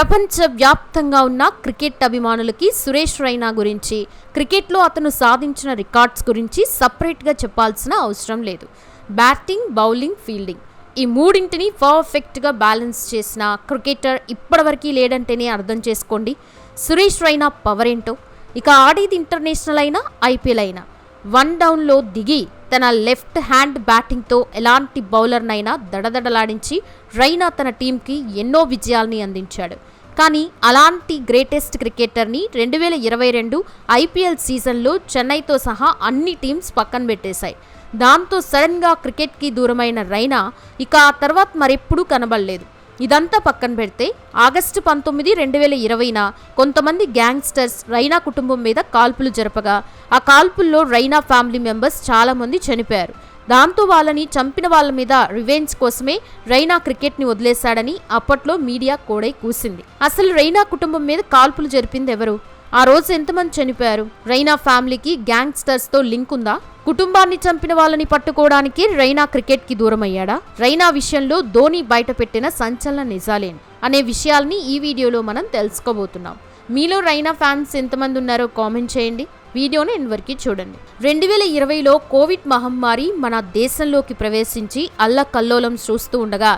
ప్రపంచ వ్యాప్తంగా ఉన్న క్రికెట్ అభిమానులకి సురేష్ రైనా గురించి క్రికెట్లో అతను సాధించిన రికార్డ్స్ గురించి సపరేట్గా చెప్పాల్సిన అవసరం లేదు. బ్యాటింగ్ బౌలింగ్ ఫీల్డింగ్ ఈ మూడింటిని పర్ఫెక్ట్గా బ్యాలెన్స్ చేసిన క్రికెటర్ ఇప్పటివరకు లేడంటేనే అర్థం చేసుకోండి. సురేష్ రైనా పవర్ ఏంటో? ఇక ఆడేది ఇంటర్నేషనల్ అయినా ఐపీఎల్ అయినా వన్ డౌన్లో దిగి తన లెఫ్ట్ హ్యాండ్ బ్యాటింగ్తో ఎలాంటి బౌలర్నైనా దడదడలాడించి రైనా తన టీంకి ఎన్నో విజయాల్ని అందించాడు. కానీ అలాంటి గ్రేటెస్ట్ క్రికెటర్ని రెండు వేల ఇరవై రెండు ఐపీఎల్ సీజన్లో చెన్నైతో సహా అన్ని టీమ్స్ పక్కన పెట్టేశాయి. దాంతో సడన్గా క్రికెట్కి దూరమైన రైనా ఇక ఆ తర్వాత మరెప్పుడూ కనబడలేదు. ఇదంతా పక్కన పెడితే ఆగస్టు పంతొమ్మిది రెండు వేల ఇరవైన కొంతమంది గ్యాంగ్స్టర్స్ రైనా కుటుంబం మీద కాల్పులు జరపగా ఆ కాల్పుల్లో రైనా ఫ్యామిలీ మెంబర్స్ చాలామంది చనిపోయారు. దాంతో వాళ్ళని చంపిన వాళ్ళ మీద రివెంజ్ కోసమే రైనా క్రికెట్ని వదిలేశాడని అప్పట్లో మీడియా కోడై కూసింది. అసలు రైనా కుటుంబం మీద కాల్పులు జరిపింది ఎవరు? ఆ రోజు ఎంతమంది చనిపోయారు? రైనా ఫ్యామిలీకి గ్యాంగ్స్టర్స్తో లింక్ ఉందా? కుటుంబాన్ని చంపిన వాళ్ళని పట్టుకోవడానికి రైనా క్రికెట్కి దూరమయ్యాడా? రైనా విషయంలో ధోని బయటపెట్టిన సంచలన నిజాలేం? అనే విషయాల్ని ఈ వీడియోలో మనం తెలుసుకోబోతున్నాం. మీలో రైనా ఫ్యాన్స్ ఎంతమంది ఉన్నారో కామెంట్ చేయండి. వీడియోని వరకు చూడండి. రెండు వేల ఇరవైలో కోవిడ్ మహమ్మారి మన దేశంలోకి ప్రవేశించి అల్లకల్లోలం చూస్తూ ఉండగా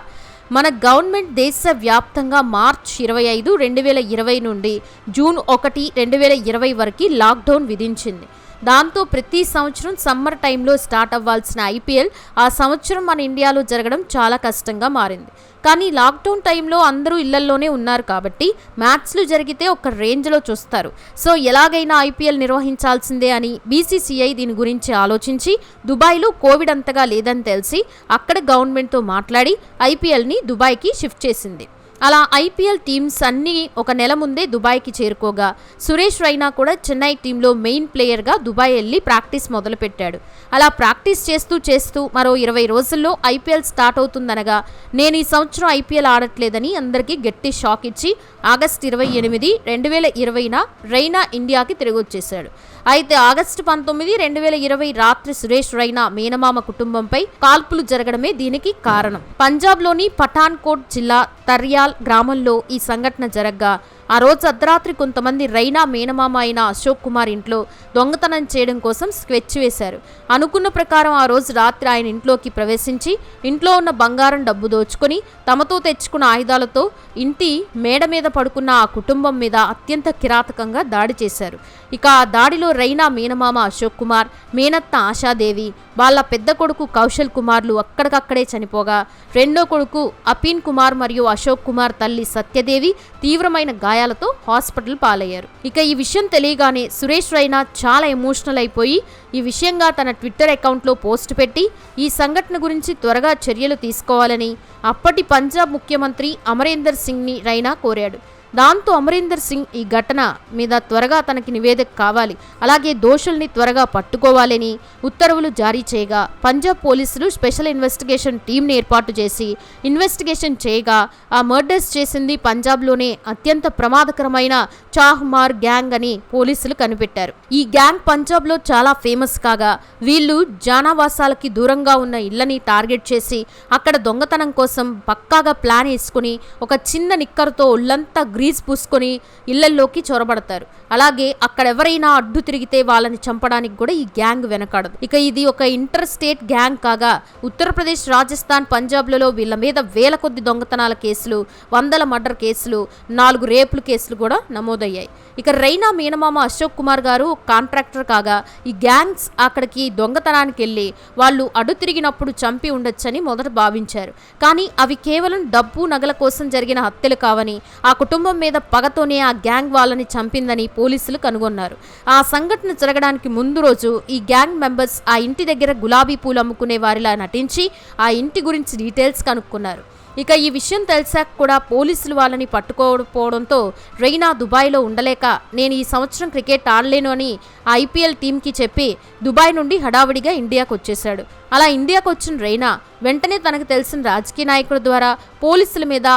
మన గవర్నమెంట్ దేశవ్యాప్తంగా మార్చ్ ఇరవై ఐదు రెండు వేల ఇరవై నుండి జూన్ ఒకటి రెండు వేల ఇరవై వరకు లాక్డౌన్ విధించింది. దాంతో ప్రతి సంవత్సరం సమ్మర్ టైంలో స్టార్ట్ అవ్వాల్సిన ఐపీఎల్ ఆ సంవత్సరం మన ఇండియాలో జరగడం చాలా కష్టంగా మారింది. కానీ లాక్డౌన్ టైంలో అందరూ ఇళ్ళల్లోనే ఉన్నారు కాబట్టి మ్యాచ్లు జరిగితే ఒక రేంజ్లో చూస్తారు. సో ఎలాగైనా ఐపీఎల్ నిర్వహించాల్సిందే అని బీసీసీఐ దీని గురించి ఆలోచించి దుబాయ్లో కోవిడ్ అంతగా లేదని తెలిసి అక్కడ గవర్నమెంట్తో మాట్లాడి ఐపీఎల్ని దుబాయ్కి షిఫ్ట్ చేసింది. అలా ఐపీఎల్ టీమ్స్ అన్నీ ఒక నెల ముందే దుబాయ్కి చేరుకోగా సురేష్ రైనా కూడా చెన్నై టీంలో మెయిన్ ప్లేయర్గా దుబాయ్ వెళ్ళి ప్రాక్టీస్ మొదలుపెట్టాడు. అలా ప్రాక్టీస్ చేస్తూ చేస్తూ మరో ఇరవై రోజుల్లో ఐపీఎల్ స్టార్ట్ అవుతుందనగా నేను ఈ సంవత్సరం ఐపీఎల్ ఆడట్లేదని అందరికీ గట్టి షాక్ ఇచ్చి ఆగస్ట్ ఇరవై ఎనిమిది రెండు వేల ఇరవైన రైనా ఇండియాకి తిరిగి వచ్చేశాడు అయితే ఆగస్టు పంతొమ్మిది రెండు వేల ఇరవై రాత్రి సురేష్ రైనా మేనమామ కుటుంబంపై కాల్పులు జరగడమే దీనికి కారణం. పంజాబ్లోని పఠాన్కోట్ జిల్లా తర్యాల్ గ్రామంలో ఈ సంఘటన జరగ్గా. ఆ రోజు అర్ధరాత్రి కొంతమంది రైనా మేనమామ అయిన అశోక్ కుమార్ ఇంట్లో దొంగతనం చేయడం కోసం స్కెచ్ వేశారు. అనుకున్న ప్రకారం ఆ రోజు రాత్రి ఆయన ఇంట్లోకి ప్రవేశించి ఇంట్లో ఉన్న బంగారం డబ్బు దోచుకొని తమతో తెచ్చుకున్న ఆయుధాలతో ఇంటి మేడ మీద పడుకున్న ఆ కుటుంబం మీద అత్యంత కిరాతకంగా దాడి చేశారు. ఇక ఆ దాడిలో రైనా మేనమామ అశోక్ కుమార్ మేనత్త ఆశాదేవి వాళ్ళ పెద్ద కొడుకు కౌశల్ కుమార్లు అక్కడికక్కడే చనిపోగా రెండో కొడుకు అపీన్ కుమార్ మరియు అశోక్ కుమార్ తల్లి సత్యదేవి తీవ్రమైన గాయాలతో హాస్పిటల్ పాలయ్యారు. ఇక ఈ విషయం తెలియగానే సురేష్ రైనా చాలా ఎమోషనల్ అయిపోయి ఈ విషయంగా తన ట్విట్టర్ అకౌంట్లో పోస్ట్ పెట్టి ఈ సంఘటన గురించి త్వరగా చర్యలు తీసుకోవాలని అప్పటి పంజాబ్ ముఖ్యమంత్రి అమరేందర్ సింగ్ని రైనా కోరాడు. దాంతో అమరీందర్ సింగ్ ఈ ఘటన మీద త్వరగా తనకి నివేదిక కావాలి. అలాగే దోషుల్ని త్వరగా పట్టుకోవాలని ఉత్తర్వులు జారీ చేయగా పంజాబ్ పోలీసులు స్పెషల్ ఇన్వెస్టిగేషన్ టీంని ఏర్పాటు చేసి ఇన్వెస్టిగేషన్ చేయగా ఆ మర్డర్స్ చేసింది పంజాబ్లోనే అత్యంత ప్రమాదకరమైన చాహ్మార్ గ్యాంగ్ అని పోలీసులు కనిపెట్టారు. ఈ గ్యాంగ్ పంజాబ్లో చాలా ఫేమస్ కాగా వీళ్ళు జానావాసాలకి దూరంగా ఉన్న ఇళ్ళని టార్గెట్ చేసి అక్కడ దొంగతనం కోసం పక్కాగా ప్లాన్ వేసుకుని ఒక చిన్న నిక్కర్తో ఒళ్ళంతా గ్రీజ్ పూసుకొని ఇళ్ళల్లోకి చొరబడతారు. అలాగే అక్కడ ఎవరైనా అడ్డు తిరిగితే వాళ్ళని చంపడానికి కూడా ఈ గ్యాంగ్ వెనకాడదు. ఇక ఇది ఒక ఇంటర్ స్టేట్ గ్యాంగ్ కాగా ఉత్తరప్రదేశ్ రాజస్థాన్ పంజాబ్లలో వీళ్ళ మీద వేల కొద్ది దొంగతనాల కేసులు వందల మర్డర్ కేసులు నాలుగు రేపుల కేసులు కూడా నమోదయ్యాయి. ఇక రైనా మీనమామ అశోక్ కుమార్ గారు కాంట్రాక్టర్ కాగా ఈ గ్యాంగ్స్ అక్కడికి దొంగతనానికి వెళ్ళి వాళ్ళు అడ్డు తిరిగినప్పుడు చంపి ఉండొచ్చని మొదట భావించారు. కానీ అవి కేవలం డబ్బు నగల కోసం జరిగిన హత్యలు కావని ఆ కుటుంబం మీద పగతోనే ఆ గ్యాంగ్ వాళ్ళని చంపిందని పోలీసులు కనుగొన్నారు. ఆ సంఘటన జరగడానికి ముందు రోజు ఈ గ్యాంగ్ మెంబర్స్ ఆ ఇంటి దగ్గర గులాబీ పూలు అమ్ముకునే వారిలా నటించి ఆ ఇంటి గురించి డీటెయిల్స్ కనుక్కున్నారు. ఇక ఈ విషయం తెలిసాక కూడా పోలీసులు వాళ్ళని పట్టుకోకపోవడంతో రైనా దుబాయ్లో ఉండలేక నేను ఈ సంవత్సరం క్రికెట్ ఆడలేను అని ఆ ఐపీఎల్ టీంకి చెప్పి దుబాయ్ నుండి హడావిడిగా ఇండియాకు వచ్చేశాడు. అలా ఇండియాకు వచ్చిన రైనా వెంటనే తనకు తెలిసిన రాజకీయ నాయకుల ద్వారా పోలీసుల మీద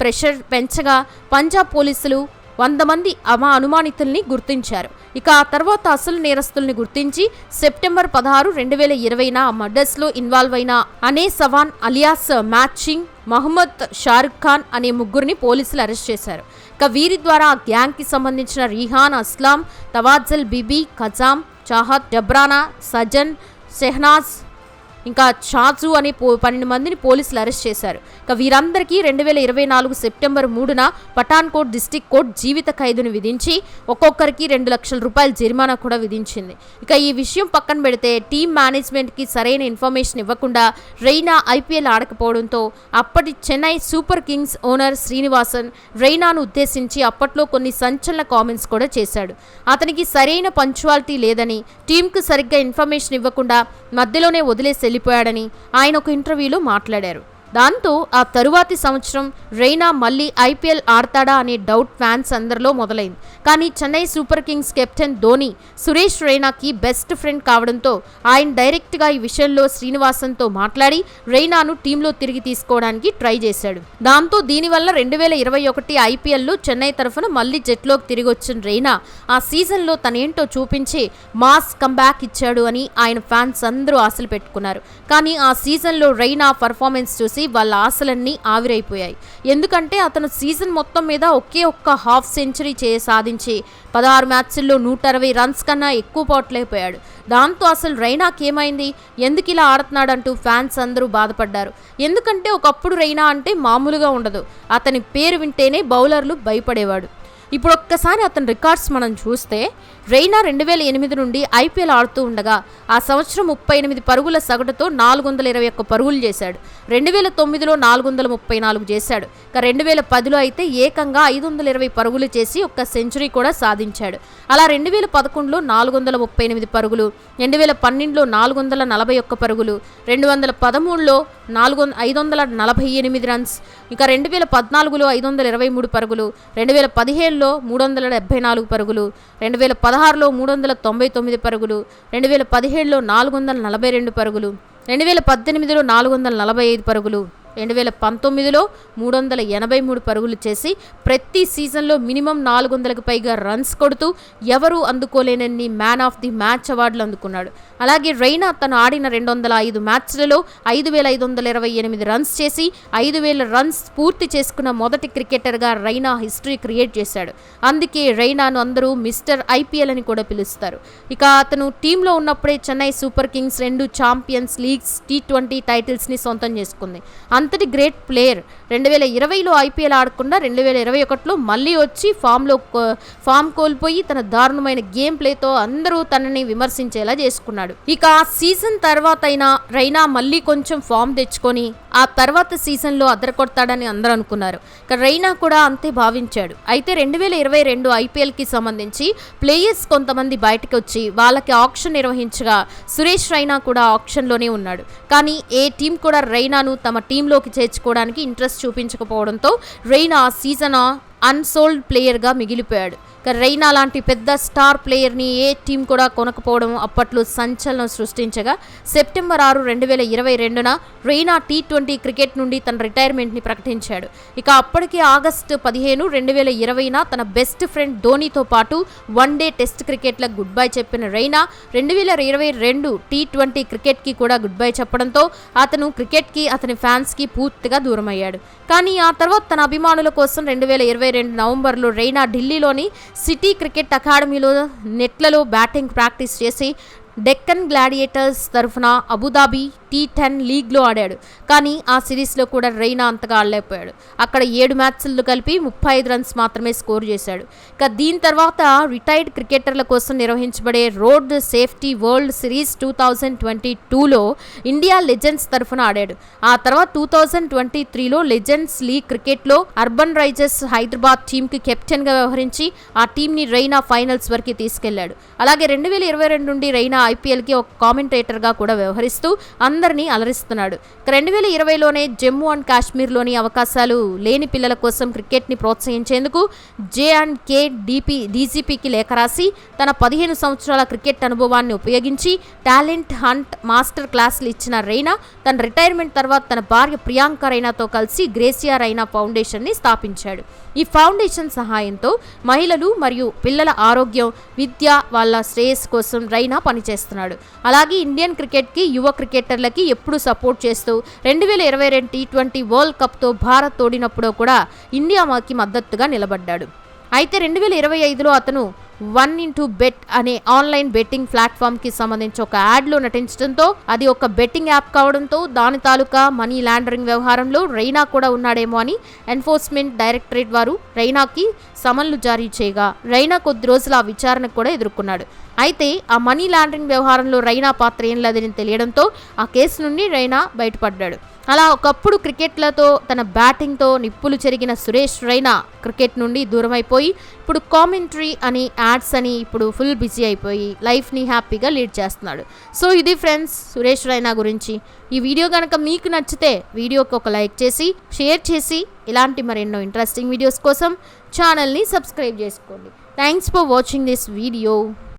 ప్రెషర్ పెంచగా పంజాబ్ పోలీసులు వంద మంది అమా అనుమానితుల్ని గుర్తించారు. ఇక ఆ తర్వాత అసలు నేరస్తుల్ని గుర్తించి సెప్టెంబర్ పదహారు రెండు వేల ఇరవైన మర్డర్స్లో ఇన్వాల్వ్ అయిన అనే సవాన్ అలియాస్ మ్యాచింగ్ మహమ్మద్ షారుఖ్ ఖాన్ అనే ముగ్గురిని పోలీసులు అరెస్ట్ చేశారు. ఇక వీరి ద్వారా ఆ గ్యాంగ్కి సంబంధించిన రీహాన్ అస్లాం తవాజల్ బిబీ ఖజాం చాహత్ జబ్రానా సజన్ షెహనాజ్ ఇంకా చాచు అనే పో పన్నెండు మందిని పోలీసులు అరెస్ట్ చేశారు. ఇక వీరందరికీ రెండు వేల ఇరవై నాలుగు సెప్టెంబర్ మూడున పఠాన్కోట్ డిస్టిక్ కోర్ట్ జీవిత ఖైదును విధించి ఒక్కొక్కరికి రెండు లక్షల రూపాయల జరిమానా కూడా విధించింది. ఇక ఈ విషయం పక్కన పెడితే టీం మేనేజ్మెంట్కి సరైన ఇన్ఫర్మేషన్ ఇవ్వకుండా రెయినా ఐపీఎల్ ఆడకపోవడంతో అప్పటి Chennai super kings owner Srinivasan రెయినాను ఉద్దేశించి అప్పట్లో కొన్ని సంచలన కామెంట్స్ కూడా చేశాడు. అతనికి సరైన పంచువాలిటీ లేదని టీంకు సరిగ్గా ఇన్ఫర్మేషన్ ఇవ్వకుండా మధ్యలోనే వదిలేసి వెళ్ళిపోయాడని ఆయన ఒక ఇంటర్వ్యూలో మాట్లాడారు. దాంతో ఆ తరువాతి సంవత్సరం రెయినా మళ్ళీ ఐపీఎల్ ఆడతాడా అనే డౌట్ ఫ్యాన్స్ అందరిలో మొదలైంది. కానీ Chennai super kings captain Dhoni Suresh రైనాకి best friend కావడంతో ఆయన డైరెక్ట్గా ఈ విషయంలో శ్రీనివాసన్తో మాట్లాడి రైనాను టీంలో తిరిగి తీసుకోవడానికి ట్రై చేశాడు. దాంతో దీనివల్ల రెండు వేల ఇరవై ఒకటి ఐపీఎల్లో చెన్నై తరఫున మళ్ళీ జట్లోకి తిరిగి వచ్చిన రైనా ఆ సీజన్లో తనేంటో చూపించి మాస్ కంబ్యాక్ ఇచ్చాడు అని ఆయన ఫ్యాన్స్ అందరూ ఆశలు పెట్టుకున్నారు. కానీ ఆ సీజన్లో రైనా పర్ఫార్మెన్స్ చూసి వాళ్ళ ఆశలన్నీ ఆవిరైపోయాయి. ఎందుకంటే అతను సీజన్ మొత్తం మీద ఒకే ఒక్క హాఫ్ సెంచరీ చే సాధించి పదహారు మ్యాచ్ల్లో నూట అరవై రన్స్ కన్నా ఎక్కువ పోట్లైపోయాడు దాంతో అసలు రైనాకి ఏమైంది? ఎందుకు ఇలా ఆడుతున్నాడంటూ ఫ్యాన్స్ అందరూ బాధపడ్డారు. ఎందుకంటే ఒకప్పుడు రైనా అంటే మామూలుగా ఉండదు. అతని పేరు వింటేనే బౌలర్లు భయపడేవాడు. ఇప్పుడు ఒక్కసారి అతని రికార్డ్స్ మనం చూస్తే రెయినా రెండు వేల ఎనిమిది నుండి ఐపీఎల్ ఆడుతూ ఉండగా ఆ సంవత్సరం ముప్పై ఎనిమిది పరుగుల సగటుతో నాలుగు వందల ఇరవై ఒక్క పరుగులు చేశాడు. రెండు వేల తొమ్మిదిలో నాలుగు వందల ముప్పై నాలుగు చేశాడు. ఇక రెండు వేల పదిలో అయితే ఏకంగా ఐదు వందల ఇరవై పరుగులు చేసి ఒక్క సెంచరీ కూడా సాధించాడు. అలా రెండు వేల పదకొండులో నాలుగు వందల ముప్పై ఎనిమిది పరుగులు రెండు వేల పన్నెండులో నాలుగు వందల నలభై ఒక్క పరుగులు రెండు వందల పదమూడులో నాలుగు వంద ఐదు వందల నలభై ఎనిమిది రన్స్ ఇక రెండు వేల పద్నాలుగులో ఐదు వందల ఇరవై మూడు పరుగులు రెండు వేల పదిహేడు పదిహేడులో మూడు వందల డెబ్బై నాలుగు పరుగులు రెండు వేల పదహారులో మూడు వందల తొంభై తొమ్మిది పరుగులు రెండు వేల పదిహేడులో నాలుగు వందల నలభై రెండు పరుగులు రెండు వేల పద్దెనిమిదిలో నాలుగు వందల నలభై ఐదు పరుగులు. రెండు వేల పంతొమ్మిదిలో మూడు వందల ఎనభై మూడు పరుగులు చేసి ప్రతి సీజన్లో మినిమం నాలుగు వందలకు పైగా రన్స్ కొడుతూ ఎవరూ అందుకోలేనన్ని మ్యాన్ ఆఫ్ ది మ్యాచ్ అవార్డులు అందుకున్నాడు. అలాగే రైనా తను ఆడిన రెండు వందల ఐదు మ్యాచ్లలో ఐదు వేల ఐదు వందల ఇరవై ఎనిమిది రన్స్ చేసి ఐదు వేల రన్స్ పూర్తి చేసుకున్న మొదటి క్రికెటర్గా రైనా హిస్టరీ క్రియేట్ చేశాడు. అందుకే రైనాను అందరూ మిస్టర్ ఐపీఎల్ అని కూడా పిలుస్తారు. ఇక అతను టీంలో ఉన్నప్పుడే చెన్నై సూపర్ కింగ్స్ రెండు ఛాంపియన్స్ లీగ్స్ టీ ట్వంటీ టైటిల్స్ని సొంతం చేసుకుంది. అంతటి గ్రేట్ ప్లేయర్. రెండు వేల ఇరవైలో ఐపీఎల్ ఆడకుండా రెండు వేల ఇరవై ఒకటిలో మళ్ళీ వచ్చి ఫామ్లో ఫామ్ కోల్పోయి తన దారుణమైన గేమ్ ప్లేతో అందరూ తనని విమర్శించేలా చేసుకున్నాడు. ఇక ఆ సీజన్ తర్వాత అయినా రైనా మళ్ళీ కొంచెం ఫామ్ తెచ్చుకొని ఆ తర్వాత సీజన్లో అదరకొడతాడని అందరూ అనుకున్నారు. రైనా కూడా అంతే భావించాడు. అయితే రెండు వేల ఇరవై రెండు ఐపీఎల్కి సంబంధించి ప్లేయర్స్ కొంతమంది బయటకు వచ్చి వాళ్ళకి ఆప్షన్ నిర్వహించగా సురేష్ రైనా కూడా ఆప్షన్లోనే ఉన్నాడు. కానీ ఏ టీం కూడా రైనాను తమ టీంలోకి చేర్చుకోవడానికి ఇంట్రెస్ట్ చూపించకపోవడంతో రైనా ఆ సీజన్ అన్సోల్డ్ ప్లేయర్గా మిగిలిపోయాడు. రైనా లాంటి పెద్ద స్టార్ ప్లేయర్ని ఏ టీం కూడా కొనకపోవడం అప్పట్లో సంచలనం సృష్టించగా సెప్టెంబర్ ఆరు రెండు వేల ఇరవై రెండున రైనా టీ ట్వంటీ క్రికెట్ నుండి తన రిటైర్మెంట్ని ప్రకటించాడు. ఇక అప్పటికి ఆగస్టు పదిహేను రెండు వేల ఇరవైన తన బెస్ట్ ఫ్రెండ్ ధోనీతో పాటు వన్ డే టెస్ట్ క్రికెట్లకు గుడ్ బై చెప్పిన రైనా రెండు వేల ఇరవై రెండు టీ ట్వంటీ క్రికెట్కి కూడా గుడ్ బై చెప్పడంతో అతను క్రికెట్కి అతని ఫ్యాన్స్కి పూర్తిగా దూరమయ్యాడు. కానీ ఆ తర్వాత తన అభిమానుల కోసం రెండు వేల ఇరవై రెండు నవంబర్లో రైనా ఢిల్లీలోని సిటీ క్రికెట్ అకాడమీలో నెట్లలో బ్యాటింగ్ ప్రాక్టీస్ చేసి డెక్కన్ గ్లాడియేటర్స్ తరఫున అబుదాబి టీ టెన్ లీగ్లో ఆడాడు. కానీ ఆ సిరీస్లో కూడా రైనా అంతగా ఆడలేకపోయాడు. అక్కడ ఏడు మ్యాచ్లు కలిపి ముప్పై ఐదు రన్స్ మాత్రమే స్కోర్ చేశాడు. ఇక దీని తర్వాత రిటైర్డ్ క్రికెటర్ల కోసం నిర్వహించబడే road safety world series two thousand twenty టూలో ఇండియా లెజెండ్స్ తరఫున ఆడాడు. ఆ తర్వాత టూ థౌజండ్ ట్వంటీ త్రీలో లెజెండ్స్ లీగ్ క్రికెట్లో అర్బన్ రైజర్స్ హైదరాబాద్ టీంకి కెప్టెన్గా వ్యవహరించి ఆ టీంని రైనా ఫైనల్స్ వరకు తీసుకెళ్ళాడు. అలాగే రెండు వేల ఇరవై రెండు నుండి రైనా ఐపీఎల్కి ఒక కామెంటేటర్గా కూడా వ్యవహరిస్తూ అందరూ అందరినీ అలరిస్తున్నాడు. రెండు వేల ఇరవైలోనే జమ్మూ అండ్ కాశ్మీర్లోని అవకాశాలు లేని పిల్లల కోసం క్రికెట్ని ప్రోత్సహించేందుకు జే అండ్ కే డిపి డీజీపీకి లేఖ రాసి తన పదిహేను సంవత్సరాల క్రికెట్ అనుభవాన్ని ఉపయోగించి టాలెంట్ హంట్ మాస్టర్ క్లాసులు ఇచ్చిన రైనా తన రిటైర్మెంట్ తర్వాత తన భార్య ప్రియాంక రైనాతో కలిసి గ్రేసియా రైనా ఫౌండేషన్ని స్థాపించాడు. ఈ ఫౌండేషన్ సహాయంతో మహిళలు మరియు పిల్లల ఆరోగ్యం విద్య వాళ్ళ శ్రేయస్సు కోసం రైనా పనిచేస్తున్నాడు. అలాగే ఇండియన్ క్రికెట్కి యువ క్రికెటర్లకి ఎప్పుడు సపోర్ట్ చేస్తూ రెండు వేల ఇరవై రెండు టీ ట్వంటీ వరల్డ్ కప్తో భారత్ ఓడినప్పుడు కూడా ఇండియాకి మద్దతుగా నిలబడ్డాడు. అయితే రెండు వేల ఇరవై ఐదులో అతను వన్ ఇంటూ బెట్ అనే ఆన్లైన్ బెట్టింగ్ ప్లాట్ఫామ్కి సంబంధించి ఒక యాడ్లో నటించడంతో అది ఒక బెట్టింగ్ యాప్ కావడంతో దాని తాలూకా మనీ లాండరింగ్ వ్యవహారంలో రైనా కూడా ఉన్నాడేమో అని ఎన్ఫోర్స్మెంట్ డైరెక్టరేట్ వారు రైనాకి సమన్లు జారీ చేయగా రైనా కొద్ది రోజుల ఆ విచారణకు కూడా ఎదుర్కొన్నాడు. అయితే ఆ మనీ లాండరింగ్ వ్యవహారంలో రైనా పాత్ర ఏం లేదని తెలియడంతో ఆ కేసు నుండి రైనా బయటపడ్డాడు. అలా ఒకప్పుడు క్రికెట్లతో తన బ్యాటింగ్తో నిప్పులు చెరిగిన సురేష్ రైనా క్రికెట్ నుండి దూరమైపోయి ఇప్పుడు కామెంట్రీ అని యాడ్స్ అని ఇప్పుడు ఫుల్ బిజీ అయిపోయి లైఫ్ని హ్యాపీగా లీడ్ చేస్తున్నాడు. సో ఇది ఫ్రెండ్స్ సురేష్ రైనా గురించి. ఈ వీడియో కనుక మీకు నచ్చితే వీడియోకి ఒక లైక్ చేసి షేర్ చేసి ఇలాంటి మరెన్నో ఇంట్రెస్టింగ్ వీడియోస్ కోసం ఛానల్ని సబ్స్క్రైబ్ చేసుకోండి. Thanks for watching this video.